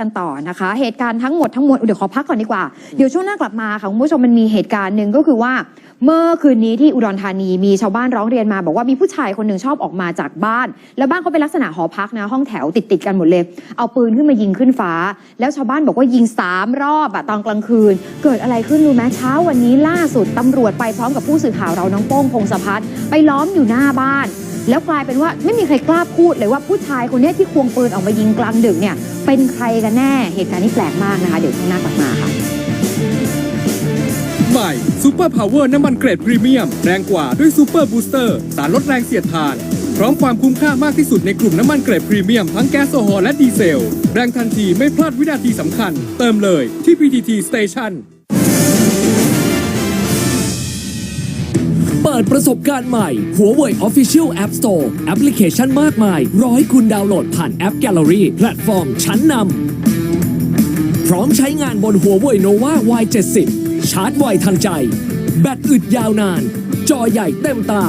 กันต่อนะคะ เหตุการณ์ทั้งหมดทั้งมวลเดี๋ยวขอพักก่อนดีกว่า เดี๋ยวช่วงหน้ากลับมาค่ะคุณผู้ชมมันมีเหตุการณ์หนึ่งก็คือว่า เมื่อคืนนี้ที่อุดรธานีมีชาวบ้านร้องเรียนมา บอกว่ามีผู้ชายคนหนึ่งชอบออกมาจากบ้าน แล้วบ้านเขาเป็นลักษณะหอพักนะ ห้องแถวติดติดกันหมดเลย เอาปืนขึ้นมายิงขึ้นฟ้า แล้วชาวบ้านบอกว่ายิงสามรอบอะตอนกลางคืน เกิดอะไรขึ้นรู้ไหมเช้าวันนี้ล่าสุดตำรวจไปพร้อมกับผู้สื่อข่าวเราน้องโป้งพงศพัฒน์ไปล้อมอยู่หน้าบ้าน แล้วกลายเป็นว่าไม่มีใครกล้าพูดเลยว่าผู้ชายคนนี้ที่ควงปืนออกมายิงกลางดึกเนี่ย เป็นใครกันแน่เหตุการณ์นี้แปลกมากนะคะ เดี๋ยวช่วงหน้ากลับมาค่ะใหม่ซูเปอร์พาวเวอร์น้ำมันเกรดพรีเมียม แรงกว่าด้วยซูเปอร์บูสเตอร์สารลดแรงเสียดทาน พร้อมความคุ้มค่ามากที่สุดในกลุ่มน้ำมันเกรดพรีเมียม ทั้งแก๊สโซฮอลและดีเซล แรงทันทีไม่พลาดวินาทีสำคัญ เติมเลยที่ PTT Station ปิดประสบการณ์ใหม่ Huawei Official App Store แอปพลิเคชันมากมาย รอให้คุณดาวน์โหลดผ่านแอป Gallery แพลตฟอร์มชั้นนำ พร้อมใช้งานบน Huawei Nova Y70 ชาร์จไวทันใจ แบตอึดยาวนาน จอใหญ่เต็มตา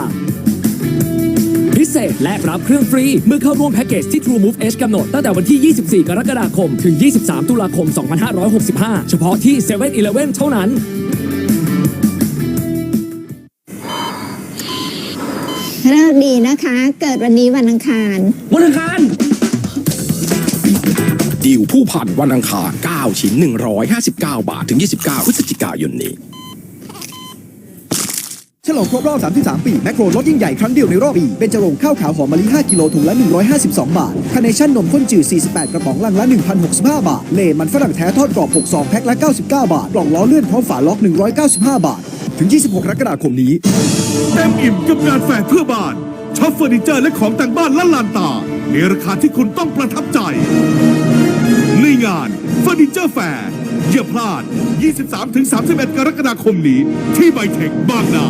พิเศษแลกรับเครื่องฟรี เมื่อเข้าร่วมแพ็กเกจที่ TrueMove H กำหนด ตั้งแต่วันที่ 24 กรกฎาคม ถึง 23 ตุลาคม 2565 เฉพาะที่7 e เ e ่ e อเท่านั้น เลิกดีนะคะ เกิดวันนี้วันอังคารวันอังคารดิวผู้พันวันอังคาร 9 ชิ้น 159 บาท ถึง 29 พฤศจิกายนนี้ฉลองครบรอบ 33 ปี แมคโครลดยิ่งใหญ่ครั้งเดียวในรอบปี เป็นจรงข้าวขาวหอมมะลิ 5 กิโลถุงละ 152 บาท คาร์เนชั่นนมข้นจืด 48 กระป๋องลังละ 1,065 บาท เลมันฝรั่งแท้ทอดกรอบ 6 ซอง แพ็คละ 99 บาท กล่องล้อเลื่อนพร้อมฝาล็อก 195 บาท ถึง 26กรกฎาคมนี้ เต็มอิ่มกับงานแฟร์เพื่อบ้านช็อปเฟอร์นิเจอร์และของแต่งบ้านละลานตา ในราคาที่คุณต้องประทับใจ ในงานเฟอร์นิเจอร์แฟร์อย่าพลาด 23-31 กรกฎาคมนี้ ที่ไบเทคบางนา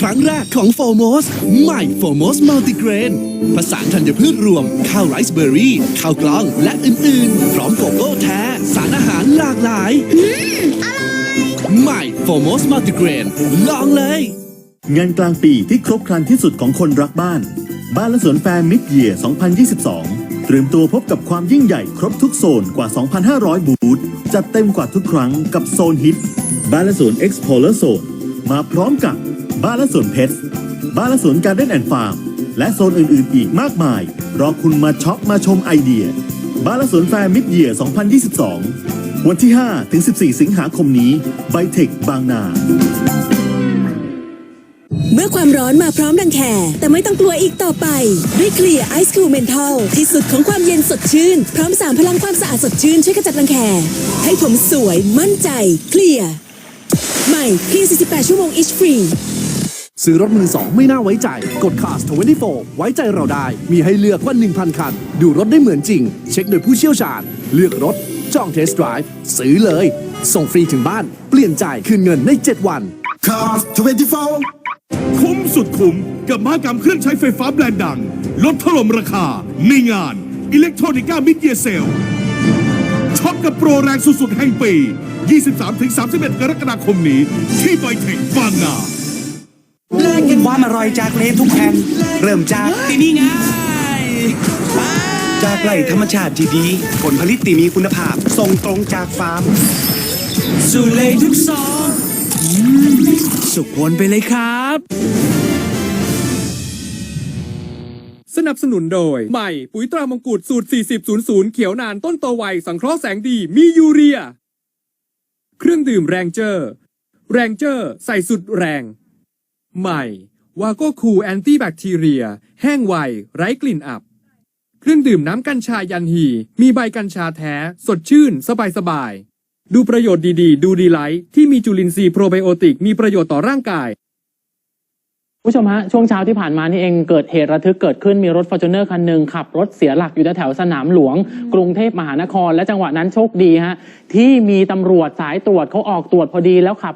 ครั้งแรกของโฟโมสใหม่โฟโมสมัลติเกรนผสานธัญพืชรวม ข้าวไรซ์เบอร์รี่ ข้าวกล้องและอื่น ๆ พร้อมโกโก้แท้ สารอาหารหลากหลาย ใหม่โฟโมสมัลติเกรนลองเลย งานกลางปีที่ครบครันที่สุดของคนรักบ้าน บ้านและสวนแฟร์มิดเยียร์2022 เตรียมตัวพบกับความยิ่งใหญ่ครบทุกโซนกว่า 2,500 บูธจัดเต็มกว่าทุกครั้งกับโซนฮิต บ้านและสวน Explorer Zone มาพร้อมกับบ้านและสวนเพชรบ้านและสวนการ์เด้นแอนด์ฟาร์มและโซนอื่นๆ อีกมากมาย รอคุณมาช็อปมาชมไอเดีย บ้านและสวนแฟร์มิดเยียร์2022 วันที่ 5 ถึง 14 สิงหาคมนี้ไบเทคบางนา เมื่อความร้อนมาพร้อมดังแคแต่ไม่ต้องกลัวอีกต่อไป ด้วยเคลียร์ไอซ์คูลเมนทอลที่สุดของความเย็นสดชื่น พร้อมสามพลังความสะอาดสดชื่น ช่วยกระจัดรังแคให้ผมสวยมั่นใจเคลียร์ใหม่เพียง48 ชั่วโมง Itch Free ซื้อรถมือสองไม่น่าไว้ใจ กด Cars 24 ไว้ใจเราได้ มีให้เลือกกว่า 1,000 คัน ดูรถได้เหมือนจริง เช็คโดยผู้เชี่ยวชาญ เลือกรถ จองเทสต์ไดรฟ์ซื้อเลย ส่งฟรีถึงบ้าน เปลี่ยนใจคืนเงินใน 7 วัน Cars 24 คุ้มสุดคุ้มกับมหกรรมเครื่องใช้ไฟฟ้าแบรนด์ดัง ลดถล่มราคาในงานอิเล็กทรอนิก้ามิดเยเซลช็อปกับโปรแรงสุดๆแห่งปี 23-31 กรกฎาคมนี้ ที่ไบเทคบางนาความอร่อยจากเลนทุกแห่งเริ่มจากที่นี่ไง จากไร่ธรรมชาติที่ดี ผลผลิตที่มีคุณภาพ ส่งตรงจากฟาร์ม สู่เลนทุกซองสุขวนไปเลยครับ สนับสนุนโดย ใหม่ ปุ๋ยตรามงกุฎสูตร 4000 เขียวนานต้นโตไว สังเคราะห์แสงดี มียูเรีย เครื่องดื่มแรงเจอร์ แรงเจอร์ ใส่สุดแรง ใหม่ วาโก้คูแอนตี้แบคทีเรีย แห้งไว ไร้กลิ่นอับ เครื่องดื่มน้ำกัญชายันฮี มีใบกัญชาแท้ สดชื่น สบายสบายๆดูประโยชน์ดีๆ ดูดีไลท์ที่มีจุลินทรีย์โปรไบโอติก มีประโยชน์ต่อร่างกาย ผู้ชมฮะ ช่วงเช้าที่ผ่านมานี่เองเกิดเหตุระทึกเกิดขึ้นมีรถฟอร์จูเนอร์คันหนึ่งขับรถเสียหลักอยู่แถวๆสนามหลวง กรุงเทพมหานคร และจังหวะนั้นโชคดีฮะที่มีตำรวจสายตรวจเขาออกตรวจพอดีแล้วขับ